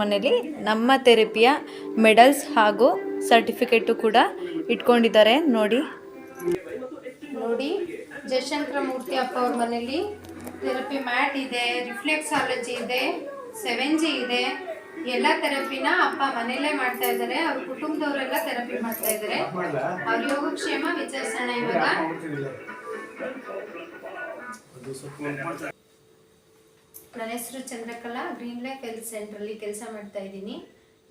ಮನೇಲಿ ನಮ್ಮ ಥೆರಪಿಯ ಮೆಡಲ್ಸ್ ಹಾಗೂ ಸರ್ಟಿಫಿಕೇಟು ಕೂಡ ಇಟ್ಕೊಂಡಿದ್ದಾರೆ. ನೋಡಿ. ನೋಡಿ ಜಯಶಂಕರ ಮೂರ್ತಿ ಅಪ್ಪ ಅವ್ರ ಮನೇಲಿ ಥೆರಪಿ ಮ್ಯಾಟ್ ಇದೆ ರಿಫ್ಲೆಕ್ಸಾಲಜಿ ಇದೆ ಸೆವೆನ್ ಜಿ ಇದೆ. ಎಲ್ಲ ಥೆರಪಿನ ಅಪ್ಪ ಮನೆಯಲ್ಲೇ ಮಾಡ್ತಾ ಇದ್ದಾರೆ. ಅವ್ರ ಕುಟುಂಬದವರೆಲ್ಲ ಥೆರಪಿ ಮಾಡ್ತಾ ಇದ್ದಾರೆ. ಅವ್ರ ಯೋಗಕ್ಷೇಮ ವಿಚಾರಿಸೋಣ ಇವಾಗ. ನನ್ನ ಹೆಸರು ಚಂದ್ರಕಲಾ ಗ್ರೀನ್ ಲೈಫ್ ಹೆಲ್ತ್ ಸೆಂಟ್ರಲ್ಲಿ ಕೆಲಸ ಮಾಡ್ತಾ ಇದ್ದೀನಿ.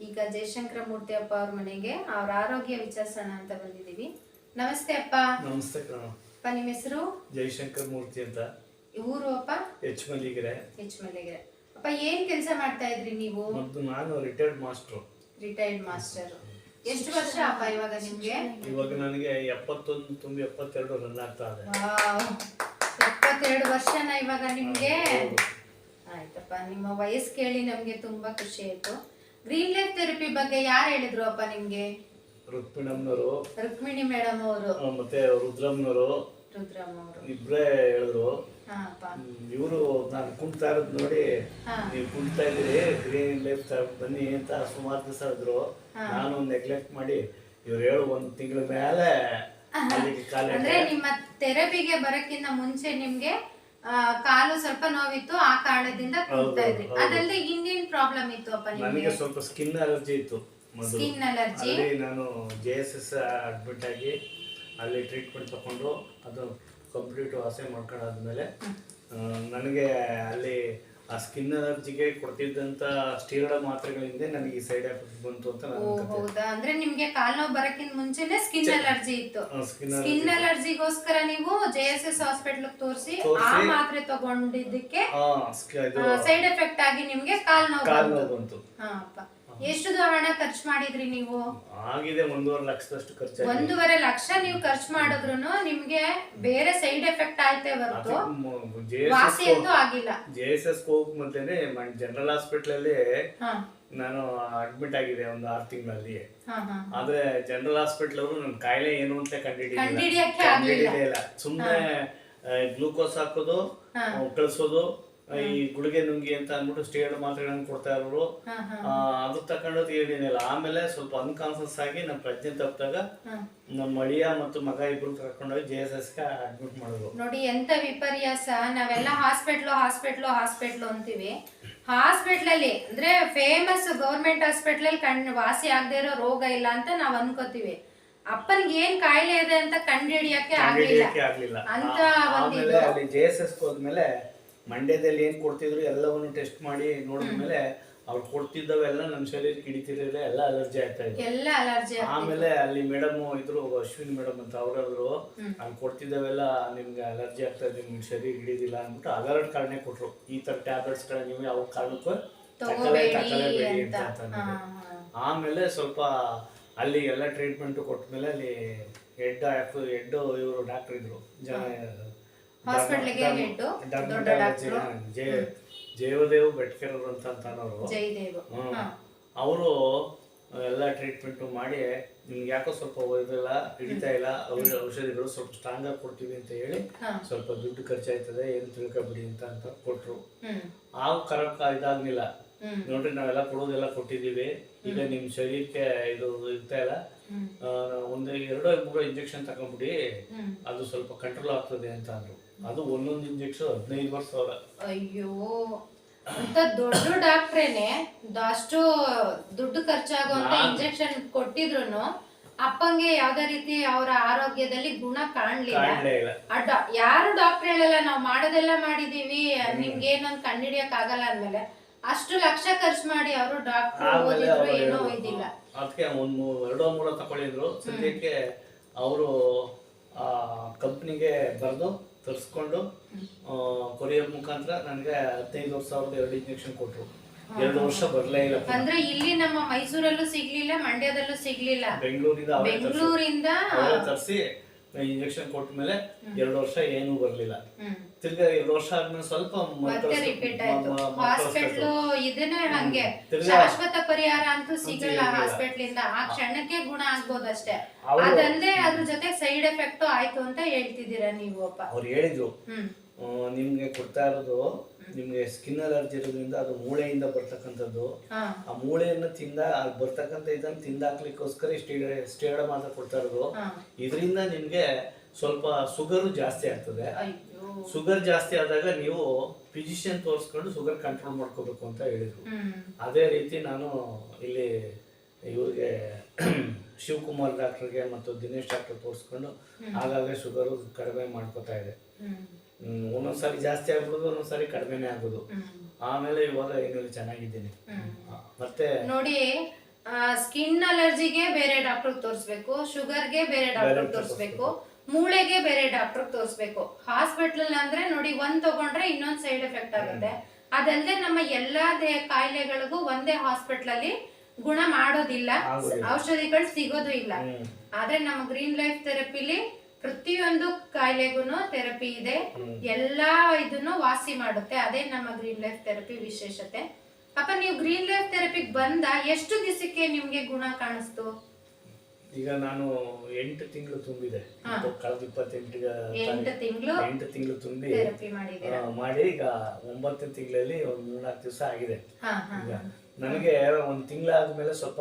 ಈಗ ಜಯಶಂಕರ ಮೂರ್ತಿ ಅಪ್ಪ ಅವ್ರ ಮನೆಗೆ ಅವ್ರ ಆರೋಗ್ಯ ವಿಚಾರಿಸೋಣ ಅಂತ ಬಂದಿದ್ದೀವಿ. ನಮಸ್ತೆ ಅಪ್ಪ. ನಮಸ್ತೆ ಅಪ್ಪ ನಿಮ್ಮ ಹೆಸರು? ಜಯಶಂಕರ್ ಮೂರ್ತಿ ಅಂತ. ಊರು ಅಪ್ಪ? ಎಚ್ ಮಲ್ಲಿಗೆರೆ ಎಚ್ ಮಲ್ಲಿಗೆರೆ ಅಪ್ಪ ಏನ್ ಕೆಲಸ ಮಾಡ್ತಾ ಇದ್ರಿ ನೀವು? ಮತ್ತು ನಾನು ರಿಟೈರ್ಡ್ ಮಾಸ್ಟರ್ ರಿಟೈರ್ಡ್ ಮಾಸ್ಟರ್ ಎಷ್ಟು ವರ್ಷ ಅಪ್ಪ ಇವಾಗ ನಿಮ್ಗೆ? ಇವಾಗ ನನಗೆ ಎಪ್ಪತ್ತೊಂದು ತುಂಬಿ ಎಪ್ಪತ್ತೆರಡು ರನ್ ಆಗ್ತಾ ಇದೆ. ಎಪ್ಪತ್ತೆರಡು ವರ್ಷನ ಇವಾಗ ನಿಮ್ಗೆ? ಆಯ್ತಪ್ಪ ನಿಮ್ಮ ವಯಸ್ಸು ಕೇಳಿ ನಮ್ಗೆ ತುಂಬಾ ಖುಷಿ ಆಯ್ತು. ಗ್ರೀನ್ ಲೈಫ್ ಥೆರಪಿ ಬಗ್ಗೆ ಯಾರು ಹೇಳಿದ್ರು ಅಪ್ಪ ನಿಮ್ಗೆ? ರುಕ್ಮಿಣಮ್ನವರು ರುಕ್ಮಿಣಿ ಮೇಡಮ್ ಅವರು. ಮತ್ತೆ ರುದ್ರಮ್ನವರು ರುದ್ರಮ್ ಅವರು ಇಬ್ಬರೇ ಹೇಳಿದ್ರು ಇವರು ನಾನು ಕುಂತಾ ಇರೋದು ನೋಡಿ ಹಾ. ನೀವು ಕುಂತಾ ಇದ್ದೀರಿ ಗ್ರೀನ್ ಲೈಫ್ ಬನ್ನಿ ಅಂತ ಸುಮಾರು ದಿವಸ ಇದ್ರು ನಾನು ನೆಗ್ಲೆಕ್ಟ್ ಮಾಡಿ ಇವ್ರು ಹೇಳು ಒಂದು ತಿಂಗಳ ಮೇಲೆ ಅಂದ್ರೆ ನಿಮ್ಮ ಥೆರಪಿಗೆ ಬರಕ್ಕಿಂತ ಮುಂಚೆ ನಿಮ್ಗೆ ಕಾಲು ಸ್ವಲ್ಪ ನೋವಿತ್ತು ಆ ಕಾರಣದಿಂದ ಕೂಗ್ತಾ ಇದ್ರಿ ಅದಲ್ಲದೆ ಇನ್ನೇನ್ ಪ್ರಾಬ್ಲಮ್ ಇತ್ತು ಅಪ್ಪ ನಿಮಗೆ? ನನಗೆ ಸ್ವಲ್ಪ ಸ್ಕಿನ್ ಅಲರ್ಜಿ ಇತ್ತು ಮೊದಲು. ಸ್ಕಿನ್ ಅಲರ್ಜಿ ಅಲ್ಲಿ ನಾನು ಜೆ ಎಸ್ ಎಸ್ ಅಡ್ಮಿಟ್ ಆಗಿ ಅಲ್ಲಿ ಟ್ರೀಟ್ಮೆಂಟ್ ತಗೊಂಡು ಅದು ಕಂಪ್ಲೀಟ್ ವಾಸೆ ಮಾಡ್ಕೊಂಡಾದ್ಮೇಲೆ ಆ, ನನಗೆ ಅಲ್ಲಿ ಆ ಸ್ಕಿನ್ ಅಲರ್ಜಿಗೆ ಕೊಡ್ತಿದ್ದಂತ ಸ್ಟೀರಾಯ್ಡ್ ಮಾತ್ರೆಗಳಿಂದ ನನಗೆ ಈ ಸೈಡ್ ಎಫೆಕ್ಟ್ ಬಂತು ಅಂತ ನಾನು ಹೌದಾ? ಅಂದ್ರೆ ನಿಮ್ಗೆ ಕಾಲ್ ನೋವು ಬರಕ್ಕಿಂತ ಮುಂಚೆನೆ ಸ್ಕಿನ್ ಅಲರ್ಜಿ ಇತ್ತು. ಸ್ಕಿನ್ ಅಲರ್ಜಿಗೋಸ್ಕರ ನೀವು ಜೆ ಎಸ್ ಎಸ್ ಹಾಸ್ಪಿಟಲ್ ತೋರಿಸಿ ಆ ಮಾತ್ರೆ ತಗೊಂಡಿದ್ದಕ್ಕೆ ಸೈಡ್ ಎಫೆಕ್ಟ್ ಆಗಿ ನಿಮ್ಗೆ ಕಾಲ್ ನೋವು ಕಾಲು ನೋವು ಬಂತು. ಹಾ ಅಪ್ಪ. ಎಷ್ಟು ಹಣ ಖರ್ಚು ಮಾಡಿದ್ರಿ ನೀವು? ಆಗಿದೆ ಒಂದೂವರೆ ಲಕ್ಷದಷ್ಟು ಖರ್ಚು ಒಂದೂವರೆ ಲಕ್ಷ ನೀವು ಖರ್ಚು ಮಾಡಿದ್ರು ನಿಮ್ಗೆ ಬೇರೆ ಸೈಡ್ ಎಫೆಕ್ಟ್ ಆಯ್ತೇ ಹೊರತು. ವಾಸಿ ಅಂತೂ ಆಗಿಲ್ಲ. ಜೆ ಎಸ್ ಎಸ್ ಹೋಗ್ ಮತ್ತೆ ಜನರಲ್ ಹಾಸ್ಪಿಟಲ್ ಅಲ್ಲಿ ನಾನು ಅಡ್ಮಿಟ್ ಆಗಿದೆ ಒಂದು ಆರು ತಿಂಗಳಲ್ಲಿ. ಆದ್ರೆ ಜನರಲ್ ಹಾಸ್ಪಿಟಲ್ ಅವರು ನನ್ನ ಕಾಯಿಲೆ ಏನು ಅಂತ ಕಂಡಿಡಿಯಲ್ಲ. ಸುಮ್ಮನೆ ಗ್ಲೂಕೋಸ್ ಹಾಕೋದು ಕಳಿಸೋದು ಈ ಗುಳಿಗೆ ನುಂಗಿ ಅಂತ ಅಂದ್ಬಿಟ್ಟು ಸ್ಟೇಡ್ ಮಾತ್ರೆಗಳನ್ನ ಕೊಡ್ತಾ ಇರೋರು. ಅದು ತಕೊಂಡೋದು ಏನಿಲ್ಲ ಆಮೇಲೆ ಸ್ವಲ್ಪ ಅನ್ಕಾನ್ಸಿಯಸ್ ಆಗಿ ನಮ್ಮ ಪ್ರಜ್ಞೆ ತಪ್ಪಿದಾಗ ನಮ್ಮ ಮಳಿಯ ಮತ್ತು ಮಗ ಇಬ್ರು ಕರ್ಕೊಂಡೋಗಿ ಜೆ ಎಸ್ ಎಸ್ಗೆ ಅಡ್ಮಿಟ್ ಮಾಡಿದ್ರು. ನೋಡಿ ಎಂತ ವಿಪರ್ಯಾಸ. ನಾವೆಲ್ಲ ಹಾಸ್ಪಿಟ್ಲು ಹಾಸ್ಪಿಟ್ಲು ಹಾಸ್ಪಿಟ್ಲು ಅಂತೀವಿ. ಹಾಸ್ಪಿಟ್ಲಲ್ಲಿ ಅಂದ್ರೆ ಫೇಮಸ್ ಗೌರ್ಮೆಂಟ್ ಹಾಸ್ಪಿಟ್ಲಲ್ಲಿ ಕಣ್ಣು ವಾಸಿ ಆಗದೆ ಇರೋ ರೋಗ ಇಲ್ಲ ಅಂತ ನಾವ್ ಅನ್ಕೋತೀವಿ. ಅಪ್ಪನಿಗೆ ಏನ್ ಕಾಯಿಲೆ ಇದೆ ಅಂತ ಕಂಡುಹಿಡಿಯಕ್ಕೆ ಆಗ್ಲಿಲ್ಲ. ಕಂಡುಹಿಡಿಯಕ್ಕೆ ಆಗ್ಲಿಲ್ಲ. ಅಂತ ಒಂದು ಜೆ ಎಸ್ ಎಸ್ ಹೋದ್ಮೇಲೆ ಮಂಡ್ಯದಲ್ಲಿ ಏನು ಕೊಡ್ತಿದ್ರು ಎಲ್ಲವನ್ನು ಟೆಸ್ಟ್ ಮಾಡಿ ನೋಡಿದ್ಮೇಲೆ ಅವ್ರು ಕೊಡ್ತಿದ್ದವೆಲ್ಲ ನಮ್ಮ ಶರೀರಕ್ಕೆ ಹಿಡಿತಿರಲಿಲ್ಲ ಎಲ್ಲ ಅಲರ್ಜಿ ಆಗ್ತಾ ಇತ್ತು. ಆಮೇಲೆ ಅಲ್ಲಿ ಮೇಡಮ್ ಇದ್ರು ಅಶ್ವಿನಿ ಮೇಡಮ್ ಅಂತ ಅವ್ರಾದ್ರು ಅಲ್ಲಿ ಕೊಡ್ತಿದ್ದವೆಲ್ಲ ನಿಮ್ಗೆ ಅಲರ್ಜಿ ಆಗ್ತಾ ಇದೆ ನಿಮ್ಗೆ ಶರೀರ ಹಿಡಿದಿಲ್ಲ ಅಂದ್ಬಿಟ್ಟು ಅಲರ್ಟ್ ಕಾರಣೆ ಕೊಟ್ರು. ಈ ತರ ಟ್ಯಾಬ್ಲೆಟ್ಸ್ಗಳ ನೀವು ಯಾವ ಕಾರಣಕ್ಕೂ ತಗೊಳ್ಳೇಬೇಡಿ ಅಂತ. ಆಮೇಲೆ ಸ್ವಲ್ಪ ಅಲ್ಲಿ ಎಲ್ಲ ಟ್ರೀಟ್ಮೆಂಟ್ ಕೊಟ್ಟ ಮೇಲೆ ಅಲ್ಲಿ ಹೆಡ್ ಹೆಡ್ ಇವರು ಡಾಕ್ಟರ್ ಇದ್ರು. ಜನ ಹಾಸ್ಪಿಟ್ಲಿಗೆ head, ದೊಡ್ಡ ಡಾಕ್ಟರ್ ಜಯ ಜಯದೇವ್ ಬೆಟ್ಕರ್ ಅಂತ ಅಂತಾನವರು. ಜಯದೇವ್. ಅವರು ಎಲ್ಲ ಟ್ರೀಟ್ಮೆಂಟ್ ಮಾಡಿ ನಿಮ್ಗೆ ಯಾಕೋ ಸ್ವಲ್ಪ ಇದಿಲ್ಲ ಹಿಡಿತಾ ಇಲ್ಲ ಅವ್ರ ಔಷಧಿಗಳು ಸ್ವಲ್ಪ ಸ್ಟ್ರಾಂಗ್ ಆಗಿ ಕೊಡ್ತೀವಿ ಅಂತ ಹೇಳಿ ಸ್ವಲ್ಪ ದುಡ್ಡು ಖರ್ಚಾಯ್ತದೆ ಏನು ತಿಳ್ಕೊಬಿಡಿ ಅಂತ ಅಂತ ಕೊಟ್ರು. ಆ ಕರೆಕ್ಟ್ ಇದಾಗ್ಲಿಲ್ಲ. ನೋಡ್ರಿ ನಾವೆಲ್ಲ ಕೊಡೋದೆಲ್ಲ ಕೊಟ್ಟಿದ್ದೀವಿ. ಈಗ ನಿಮ್ಮ ಶರೀರಕ್ಕೆ ಇದು ಇರ್ತಾ ಇಲ್ಲ. ಒಂದು ಎರಡೋ ಮೂರು ಇಂಜೆಕ್ಷನ್ ತಗೊಂಡ್ಬಿಡಿ. ಅದು ಸ್ವಲ್ಪ ಕಂಟ್ರೋಲ್ ಆಗ್ತದೆ ಅಂತ ಅಂದ್ರು. ಅದು ಒಂದೊಂದು ಇಂಜೆಕ್ಷನ್ ಹದಿನೈದು ವರ್ಷ ಸಾವಿರ ಅಯ್ಯೋ ಅಂತ ದೊಡ್ಡ ಡಾಕ್ಟ್ರೇನೆ ಅಷ್ಟು ದುಡ್ಡು ಖರ್ಚಾಗುವಂತ ಇಂಜೆಕ್ಷನ್ ಕೊಟ್ಟಿದ್ರು ಅಪ್ಪಂಗೆ ಯಾವ್ದೇ ರೀತಿ ಅವರ ಆರೋಗ್ಯದಲ್ಲಿ ಗುಣ ಕಾಣ್ಲಿಲ್ಲ. ಕಾಣಲೇ ಇಲ್ಲ. ಆ ಡಾ- ಯಾರು ಡಾಕ್ಟರ್ ಹೇಳಲ್ಲ ನಾವು ಮಾಡೋದೆಲ್ಲ ಮಾಡಿದೀವಿ ನಿಮ್ಗೆ ಏನೊಂದು ಕಂಡಿಡಿಯಕ್ ಆಗಲ್ಲ ಅಂದ್ಮೇಲೆ ಅಷ್ಟು ಲಕ್ಷ ಖರ್ಚು ಮಾಡಿ ಅವರು ಡಾಕ್ಟರ್ ಓದಿದ್ರು ಏನೋ ಇದಿಲ್ಲ. ಅದಕ್ಕೆ ಒಂದು ಎರಡೋ ಮೂರ ತಗೊಳ್ಳಿದ್ರು ಸದ್ಯಕ್ಕೆ ಅವರು ಆ ಕಂಪ್ನಿಗೆ ಬರೆದು ತರಿಸ್ಕೊಂಡು ಕೊರಿಯರ್ ಮುಖಾಂತರ ನನಗೆ ಹದಿನೈದು ವರ್ಷ ಸಾವಿರದ ಎರಡು ಇಂಜೆಕ್ಷನ್ ಕೊಟ್ಟರು ಎರಡು ವರ್ಷ ಬರಲೇ ಇಲ್ಲ. ಅಂದ್ರೆ ಇಲ್ಲಿ ನಮ್ಮ ಮೈಸೂರಲ್ಲೂ ಸಿಗ್ಲಿಲ್ಲ ಮಂಡ್ಯದಲ್ಲೂ ಸಿಗ್ಲಿಲ್ಲ. ಬೆಂಗಳೂರಿಂದ ಬೆಂಗಳೂರಿಂದ ತರಿಸಿ ಇಂಜೆಕ್ಷನ್ ಕೊಟ್ಟ ಮೇಲೆ ಎರಡು ವರ್ಷ ಏನೂ ಬರಲಿಲ್ಲ. ತಿರ್ಗಾ ಎರಡು ವರ್ಷ ಆದ್ಮೇಲೆ ಸ್ವಲ್ಪ ಮತ್ತೆ ರಿಪೀಟ್ ಆಯ್ತು. ಹಾಸ್ಪಿಟ್ಲು ಇದನ್ನೇ ಹಂಗೆ. ಶಾಶ್ವತ ಪರಿಹಾರ ಅಂತೂ ಸಿಗಲ್ಲ. ಹಾಸ್ಪಿಟ್ಲ್ ಇಂದ ಆ ಕ್ಷಣಕ್ಕೆ ಗುಣ ಆಗ್ಬೋದು ಅಷ್ಟೇ. ಅದಲ್ಲದೆ ಅದ್ರ ಜೊತೆ ಸೈಡ್ ಎಫೆಕ್ಟ್ ಆಯ್ತು ಅಂತ ಹೇಳ್ತಿದ್ದೀರಾ ನೀವು ಅಪ್ಪ? ಅವ್ರು ಹೇಳಿದ್ರು. ನಿಮ್ಗೆ ಕೊಡ್ತಾ ಇರೋದು ನಿಮಗೆ ಸ್ಕಿನ್ ಅಲರ್ಜಿ ಇರೋದ್ರಿಂದ ಅದು ಮೂಳೆಯಿಂದ ಬರ್ತಕ್ಕಂಥದ್ದು. ಆ ಮೂಳೆಯನ್ನು ತಿಂದ ಅಲ್ಲಿ ಬರ್ತಕ್ಕಂಥ ಇದನ್ನು ತಿಂದಾಕ್ಲಿಕ್ಕೋಸ್ಕರ ಸ್ಟೇಡ ಮಾತ್ರ ಕೊಡ್ತಾ ಇರೋದು. ಇದರಿಂದ ನಿಮಗೆ ಸ್ವಲ್ಪ ಶುಗರು ಜಾಸ್ತಿ ಆಗ್ತದೆ. ಶುಗರ್ ಜಾಸ್ತಿ ಆದಾಗ ನೀವು ಫಿಸಿಷಿಯನ್ ತೋರಿಸ್ಕೊಂಡು ಶುಗರ್ ಕಂಟ್ರೋಲ್ ಮಾಡ್ಕೋಬೇಕು ಅಂತ ಹೇಳಿದ್ರು. ಅದೇ ರೀತಿ ನಾನು ಇಲ್ಲಿ ಇವ್ರಿಗೆ ಶಿವಕುಮಾರ್ ಡಾಕ್ಟರ್ಗೆ ಮತ್ತು ದಿನೇಶ್ ಡಾಕ್ಟರ್ ತೋರಿಸ್ಕೊಂಡು ಆಗಾಗ ಶುಗರು ಕಡಿಮೆ ಮಾಡ್ಕೋತಾ ಇದೆ. ಒಂದೊಂದ್ಸಾರಿ ಜಾಸ್ತಿ ಆಗ್ಬಿಡುದು ಒಂದೊಂದ್ಸಾರಿ ಕಡಿಮೆನೇ ಆಗೋದು ಆಮೇಲೆ ಇವಾಗ ಏನಿಲ್ಲ ಚೆನ್ನಾಗಿದ್ದೀನಿ. ಮತ್ತೆ? ನೋಡಿ ಸ್ಕಿನ್ ಅಲರ್ಜಿಗೆ ಬೇರೆ ಡಾಕ್ಟರ್ ತೋರಿಸ್ಬೇಕು ಶುಗರ್ಗೆ ಬೇರೆ ಡಾಕ್ಟರ್ ತೋರಿಸ್ಬೇಕು ಮೂಳೆಗೆ ಬೇರೆ ಡಾಕ್ಟರ್ ತೋರಿಸ್ಬೇಕು. ಹಾಸ್ಪಿಟಲ್ ಅಂದ್ರೆ ನೋಡಿ ಒಂದ್ ತಗೊಂಡ್ರೆ ಇನ್ನೊಂದ್ ಸೈಡ್ ಎಫೆಕ್ಟ್ ಆಗುತ್ತೆ. ಅದಲ್ಲದೆ ನಮ್ಮ ಎಲ್ಲಾ ದೇಹ ಕಾಯಿಲೆಗಳಿಗೂ ಒಂದೇ ಹಾಸ್ಪಿಟಲ್ ಅಲ್ಲಿ ಗುಣ ಮಾಡೋದಿಲ್ಲ. ಔಷಧಿಗಳು ಸಿಗೋದು ಇಲ್ಲ. ಆದ್ರೆ ನಮ್ಮ ಗ್ರೀನ್ ಲೈಫ್ ಥೆರಪಿಲಿ ಪ್ರತಿಯೊಂದು ಕಾಯಿಲೆಗೂ ಥೆರಪಿ ಇದೆ. ಎಲ್ಲಾ ಇದನ್ನು ವಾಸಿ ಮಾಡುತ್ತೆ. ಅದೇ ನಮ್ಮ ಗ್ರೀನ್ ಲೈಫ್ ಥೆರಪಿ ವಿಶೇಷತೆ. ಅಪ್ಪ ನೀವು ಗ್ರೀನ್ ಲೈಫ್ ಥೆರಪಿಗೆ ಬಂದ ಎಷ್ಟು ದಿವಸಕ್ಕೆ ನಿಮ್ಗೆ ಗುಣ ಕಾಣಿಸ್ತು? ಈಗ ನಾನು ಎಂಟು ತಿಂಗಳು ತುಂಬಿದೆ. ಕಳೆದ ಇಪ್ಪತ್ತೆಂಟಿಗೆ ಎಂಟು ತಿಂಗಳು ಎಂಟು ತಿಂಗಳು ತುಂಬಿ ಮಾಡಿ ಈಗ ಒಂಬತ್ತು ತಿಂಗಳಲ್ಲಿ ಒಂದು ಮೂರ್ನಾಲ್ಕು ದಿವಸ ಆಗಿದೆ. ಹಾ ಹಾ ಈಗ ನನಗೆ ಒಂದು ತಿಂಗಳಾದ್ಮೇಲೆ ಸ್ವಲ್ಪ